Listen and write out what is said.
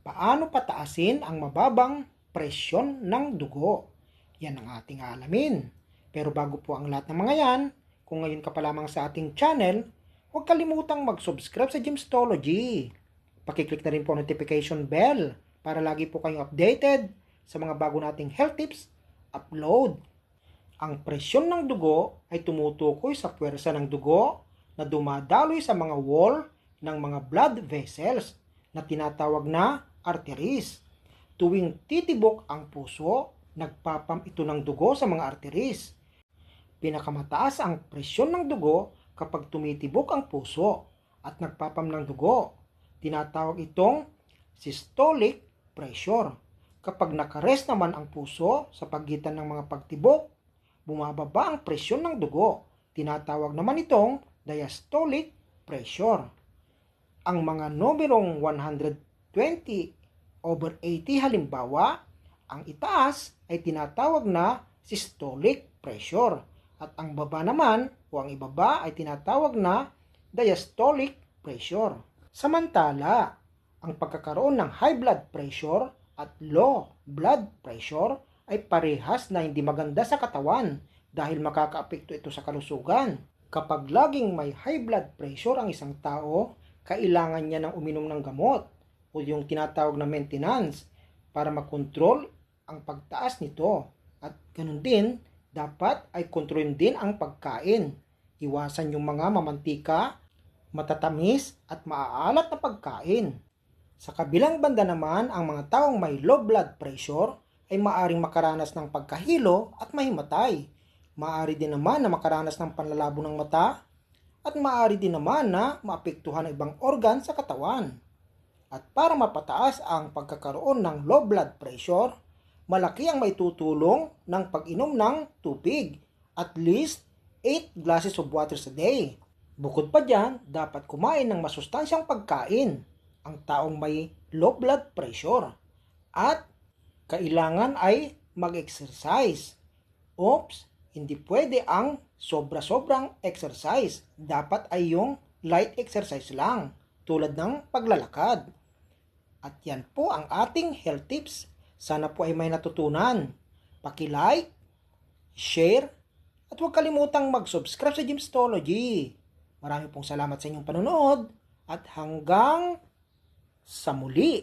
Paano pataasin ang mababang presyon ng dugo? Yan ang ating alamin. Pero bago po ang lahat ng mga yan, kung ngayon ka pa lamang sa ating channel, huwag kalimutang mag-subscribe sa Gymstology. Pakiclick na rin po ang notification bell para lagi po kayong updated sa mga bago nating health tips upload. Ang presyon ng dugo ay tumutukoy sa puwersa ng dugo na dumadaloy sa mga wall ng mga blood vessels na tinatawag na arteries. Tuwing titibok ang puso, nagpapam ito ng dugo sa mga arteries. Pinakamataas ang presyon ng dugo kapag tumitibok ang puso at nagpapam ng dugo. Tinatawag itong systolic pressure. Kapag nakarest naman ang puso sa pagitan ng mga pagtibok, bumababa ang presyon ng dugo. Tinatawag naman itong diastolic pressure. Ang mga numerong 120 over 80 halimbawa, ang itaas ay tinatawag na systolic pressure at ang baba naman o ang ibaba ay tinatawag na diastolic pressure. Samantala, ang pagkakaroon ng high blood pressure at low blood pressure ay parehas na hindi maganda sa katawan dahil makakaapekto ito sa kalusugan. Kapag laging may high blood pressure ang isang tao, kailangan niya ng uminom ng gamot o yung tinatawag na maintenance para makontrol ang pagtaas nito. At ganun din, dapat ay kontrolin din ang pagkain. Iwasan yung mga mamantika, matatamis at maaalat na pagkain. Sa kabilang banda naman, ang mga taong may low blood pressure ay maaring makaranas ng pagkahilo at mahimatay. Maaari din naman na makaranas ng panlalabo ng mata at maaari din naman na maapektuhan ang ibang organ sa katawan. At para mapataas ang pagkakaroon ng low blood pressure, malaki ang may tutulong ng pag-inom ng tubig, at least 8 glasses of water a day. Bukod pa dyan, dapat kumain ng masustansyang pagkain ang taong may low blood pressure at kailangan ay mag-exercise. Oops, hindi pwede ang sobra-sobrang exercise. Dapat ay yung light exercise lang, tulad ng paglalakad. At yan po ang ating health tips. Sana po ay may natutunan. Paki-like, share, at huwag kalimutang mag-subscribe sa Gymstology. Marami pong salamat sa inyong panonood at hanggang sa muli.